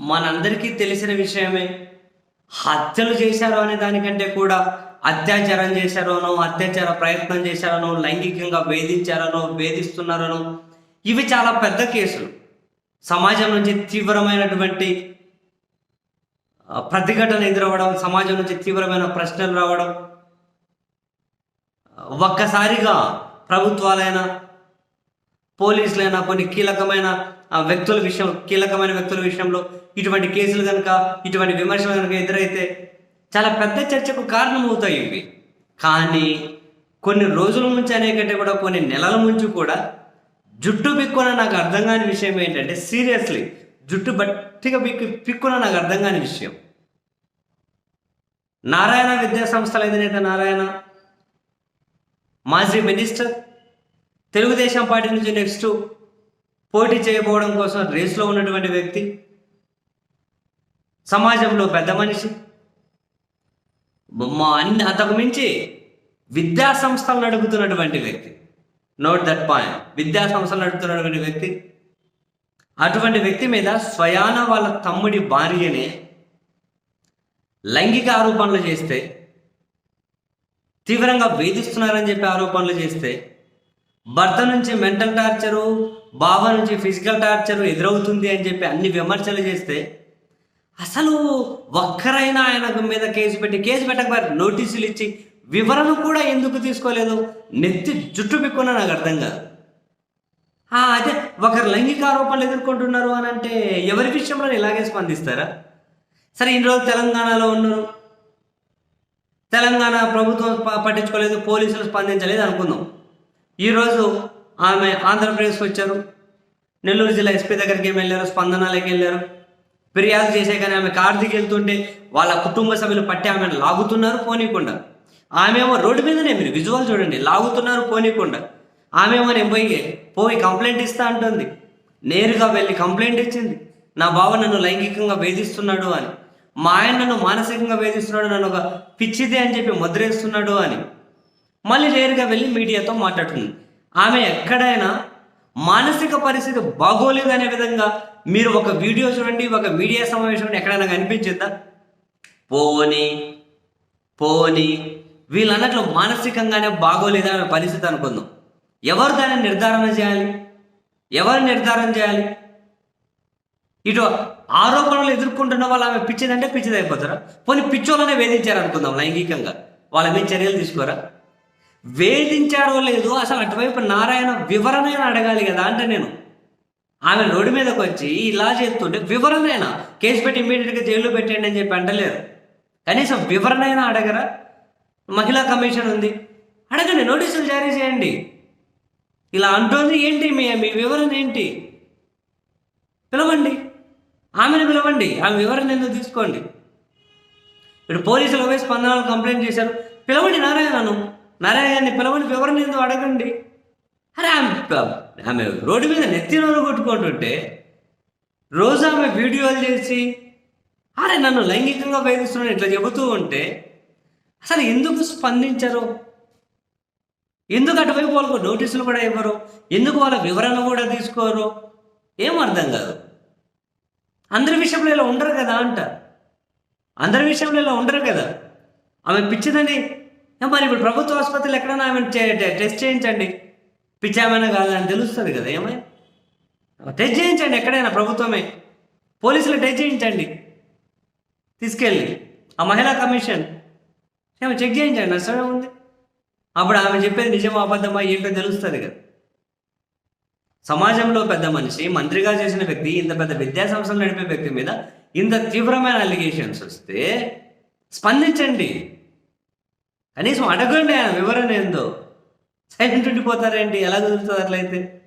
మనందరికీ తెలిసిన విషయమే. హత్యలు చేశారు అనే దానికంటే కూడా అత్యాచారం చేశారనో అత్యాచార ప్రయత్నం చేశారనో లైంగికంగా వేధించారనో వేధిస్తున్నారనో ఇవి చాలా పెద్ద కేసులు. సమాజం నుంచి తీవ్రమైనటువంటి ప్రతిఘటన ఎదురవ్వడం సమాజం నుంచి తీవ్రమైన ప్రశ్నలు రావడం ఒక్కసారిగా ప్రభుత్వాలైనా పోలీసులైనా కొన్ని కీలకమైన వ్యక్తుల విషయం కీలకమైన వ్యక్తుల విషయంలో ఇటువంటి కేసులు కనుక ఇటువంటి విమర్శలు కనుక ఎదురైతే చాలా పెద్ద చర్చకు కారణమవుతాయి ఇవి. కానీ కొన్ని రోజుల నుంచి అనేకంటే కూడా కొన్ని నెలల నుంచి కూడా జుట్టు పిక్కున నాకు అర్థం కాని విషయం ఏంటంటే సీరియస్లీ జుట్టు బట్టిగా పిక్కు పిక్కున నాకు అర్థం కాని విషయం. నారాయణ విద్యా సంస్థల అధినేత నారాయణ మాజీ మినిస్టర్ తెలుగుదేశం పార్టీ నుంచి నెక్స్ట్ పోటీ చేయబోవడం కోసం రేసులో ఉన్నటువంటి వ్యక్తి సమాజంలో పెద్ద మనిషి మా అన్ని అంతకు మించి విద్యా సంస్థలు నడుపుతున్నటువంటి వ్యక్తి. నోట్ దట్ పాయింట్ విద్యా సంస్థలు నడుపుతున్నటువంటి వ్యక్తి. అటువంటి వ్యక్తి మీద స్వయాన వాళ్ళ తమ్ముడి భార్యనే లైంగిక ఆరోపణలు చేస్తే తీవ్రంగా వేధిస్తున్నారని చెప్పి ఆరోపణలు చేస్తే భర్త నుంచి మెంటల్ టార్చరు బాబా నుంచి ఫిజికల్ టార్చర్ ఎదురవుతుంది అని చెప్పి అన్ని విమర్శలు చేస్తే అసలు ఒక్కరైనా ఆయన మీద కేసు పెట్టి కేసు పెట్టకపోయారు నోటీసులు ఇచ్చి వివరణ కూడా ఎందుకు తీసుకోలేదు? నెత్తి జుట్టు పిక్కున్నా నాకు అర్థం కాదు. అదే ఒకరు లైంగిక ఆరోపణలు ఎదుర్కొంటున్నారు అని అంటే ఎవరి విషయంలో ఇలాగే స్పందిస్తారా? సరే ఇన్ని రోజులు తెలంగాణలో ఉన్నారు. తెలంగాణ ప్రభుత్వం పట్టించుకోలేదు పోలీసులు స్పందించలేదు అనుకుందాం. ఈరోజు ఆమె ఆంధ్రప్రదేశ్కి వచ్చారు. నెల్లూరు జిల్లా ఎస్పీ దగ్గరికి ఏమి వెళ్ళారు? స్పందనాలకి వెళ్ళారు. ఫిర్యాదు చేసే కానీ ఆమె కారు దిగి వెళ్తుంటే వాళ్ళ కుటుంబ సభ్యులు పట్టి ఆమెను లాగుతున్నారు పోనీకుండా. ఆమెమో రోడ్డు మీదనే మీరు విజువల్ చూడండి లాగుతున్నారు పోనీకుండా. ఆమెమో నేను పోయి పోయి కంప్లైంట్ ఇస్తా అంటుంది. నేరుగా వెళ్ళి కంప్లైంట్ ఇచ్చింది. నా బావ నన్ను లైంగికంగా వేధిస్తున్నాడు అని. మా ఆయన నన్ను మానసికంగా వేధిస్తున్నాడు నన్ను ఒక పిచ్చిదే అని చెప్పి ముద్రేస్తున్నాడు అని. మళ్ళీ నేరుగా వెళ్ళి మీడియాతో మాట్లాడుతుంది. ఆమె ఎక్కడైనా మానసిక పరిస్థితి బాగోలేదు అనే విధంగా మీరు ఒక వీడియో చూడండి ఒక మీడియా సమావేశం ఎక్కడైనా కనిపించిందా? పోని పోని. వీళ్ళు అన్నట్లు మానసికంగానే బాగోలేదు అనే పరిస్థితి అనుకుందాం. ఎవరు దాన్ని నిర్ధారణ చేయాలి? ఎవరు నిర్ధారణ చేయాలి? ఇటు ఆరోపణలు ఎదుర్కొంటున్న వాళ్ళు ఆమె పిచ్చిదంటే పిచ్చిది అయిపోతారా పోనీ పిచ్చోళ్ళనే వేధించారు అనుకుందాం లైంగికంగా. వాళ్ళ మీద చర్యలు తీసుకోరా? వేధించారో లేదు అసలు అటువైపు నారాయణ వివరణైనా అడగాలి కదా అంటే నేను. ఆమె రోడ్డు మీదకి వచ్చి ఇలా చేస్తుంటే వివరణైనా కేసు పెట్టి ఇమీడియట్గా జైల్లో పెట్టండి అని చెప్పి అంటలేరు. కనీసం వివరణైనా అడగరా? మహిళా కమిషన్ ఉంది. అడగండి నోటీసులు జారీ చేయండి. ఇలా అంటోంది ఏంటి మీ మీ వివరణ ఏంటి? పిలవండి. ఆమెను పిలవండి. ఆమె వివరణ ఎందుకు తీసుకోండి? ఇప్పుడు పోలీసులు పోయి స్పందనలు కంప్లైంట్ చేశారు. పిలవండి నారాయణను. నారాయణని పిలవని వివరణ ఎందుకు అడగండి. అరే ఆమె ఆమె రోడ్డు మీద నెత్తి నోరు కొట్టుకుంటుంటే రోజు ఆమె వీడియోలు చేసి అరే నన్ను లైంగికంగా వేధిస్తున్నాను ఇట్లా చెబుతూ ఉంటే అసలు ఎందుకు స్పందించరు? ఎందుకు అటువైపు వాళ్ళకు నోటీసులు కూడా ఇవ్వరు? ఎందుకు వాళ్ళ వివరణ కూడా తీసుకోరు? ఏం అర్థం కాదు. అందరి విషయంలో ఇలా ఉండరు కదా అంట. అందరి విషయంలో ఇలా ఉండరు కదా. ఆమె పిచ్చిదని మరి ఇప్పుడు ప్రభుత్వ ఆసుపత్రులు ఎక్కడైనా ఆమె టెస్ట్ చేయించండి. పిచ్చామైనా కాదని తెలుస్తుంది కదా ఏమై టెస్ట్ చేయించండి ఎక్కడైనా ప్రభుత్వమే. పోలీసులు టెస్ట్ చేయించండి. తీసుకెళ్ళి. ఆ మహిళా కమిషన్. ఏమో చెక్ చేయించండి నష్టమే ఉంది. అప్పుడు ఆమె చెప్పేది నిజం అబద్ధమా ఏంటో తెలుస్తుంది కదా. సమాజంలో పెద్ద మనిషి మంత్రిగా చేసిన వ్యక్తి ఇంత పెద్ద విద్యా సంస్థలు నడిపే వ్యక్తి మీద ఇంత తీవ్రమైన అలిగేషన్స్ వస్తే స్పందించండి. కనీసం అడగండి ఆయన వివరణ ఏందో. సైలెంట్ ఉండిపోతారేంటి ఎలా కుదురుతుంది అట్లయితే?